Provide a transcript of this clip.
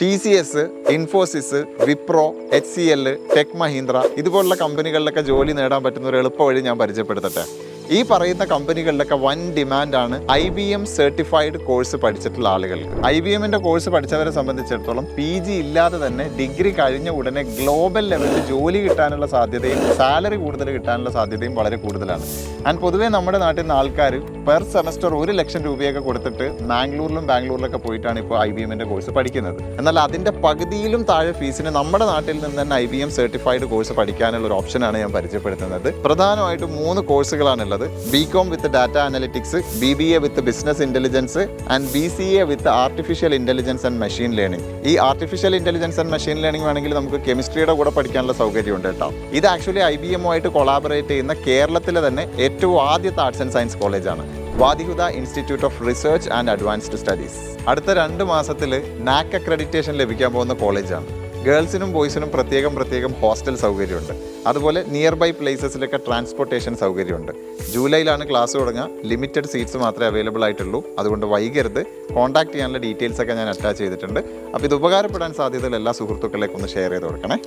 T C S Infosys Wipro H C L tech Mahindra ഇതുപോലുള്ള കമ്പനികളിലൊക്കെ ജോലി നേടാൻ പറ്റുന്ന ഒരു എളുപ്പ വഴി ഞാൻ പരിചയപ്പെടുത്തട്ടെ. ഈ പറയുന്ന കമ്പനികളിലൊക്കെ വൻ ഡിമാൻഡാണ് I B M certified course പഠിച്ചിട്ടുള്ള ആളുകൾക്ക്. ഐ ബി എമ്മിന്റെ കോഴ്സ് പഠിച്ചവരെ സംബന്ധിച്ചിടത്തോളം പി ജി ഇല്ലാതെ തന്നെ ഡിഗ്രി കഴിഞ്ഞ ഉടനെ ഗ്ലോബൽ ലെവലിൽ ജോലി കിട്ടാനുള്ള സാധ്യതയും സാലറി കൂടുതൽ കിട്ടാനുള്ള സാധ്യതയും വളരെ കൂടുതലാണ്. ആൻഡ് പൊതുവേ നമ്മുടെ നാട്ടിൽ നിന്ന് ആൾക്കാർ പെർ സെമസ്റ്റർ ഒരു ലക്ഷം രൂപയൊക്കെ കൊടുത്തിട്ട് മാംഗ്ലൂരിലും ബാംഗ്ലൂരിലൊക്കെ പോയിട്ടാണ് ഇപ്പോൾ ഐ ബി എമ്മിന്റെ കോഴ്സ് പഠിക്കുന്നത്. എന്നാൽ അതിന്റെ പകുതിയിലും താഴെ ഫീസിന് നമ്മുടെ നാട്ടിൽ നിന്ന് തന്നെ I B M certified course പഠിക്കാനുള്ള ഒരു ഓപ്ഷനാണ് ഞാൻ പരിചയപ്പെടുത്തുന്നത്. പ്രധാനമായിട്ടും മൂന്ന് കോഴ്സുകളാണുള്ളത് B com with data analytics B B A with business intelligence and B C A with artificial intelligence and machine learning ഈ artificial intelligence and machine learning വേണമെങ്കിൽ നമുക്ക് കെമിസ്ട്രിയുടെ കൂടെ പഠിക്കാനുള്ള സൗകര്യമുണ്ട് കേട്ടോ. ഇത് ആക്ച്വലി ഐ ബി എമ്മുമായിട്ട് കൊളാബറേറ്റ് ചെയ്യുന്ന കേരളത്തിലെ തന്നെ ഏറ്റവും ആദ്യത്തെ ആർട്സ് ആൻഡ് സയൻസ് കോളേജാണ് Wadihuda institute of research and advanced studies അടുത്ത രണ്ട് മാസത്തിൽ നാക് അക്രഡിറ്റേഷൻ ലഭിക്കാൻ പോകുന്ന കോളേജാണ് ഗേൾസിനും ബോയ്സിനും പ്രത്യേകം പ്രത്യേകം ഹോസ്റ്റൽ സൗകര്യമുണ്ട്. അതുപോലെ നിയർ ബൈ പ്ലേസസിലൊക്കെ ട്രാൻസ്പോർട്ടേഷൻ സൗകര്യമുണ്ട്. ജൂലൈയിലാണ് ക്ലാസ് തുടങ്ങുക. ലിമിറ്റഡ് സീറ്റ്സ് മാത്രമേ അവൈലബിൾ ആയിട്ടുള്ളൂ. അതുകൊണ്ട് വൈകരുത്. കോൺടാക്ട് ചെയ്യാനുള്ള ഡീറ്റെയിൽസ് ഒക്കെ ഞാൻ അറ്റാച്ച് ചെയ്തിട്ടുണ്ട്. അപ്പോൾ ഇത് ഉപകാരപ്പെടാൻ സാധ്യതയുള്ള എല്ലാ സുഹൃത്തുക്കളിലേക്കും ഒന്ന് ഷെയർ ചെയ്ത് കൊടുക്കണേ.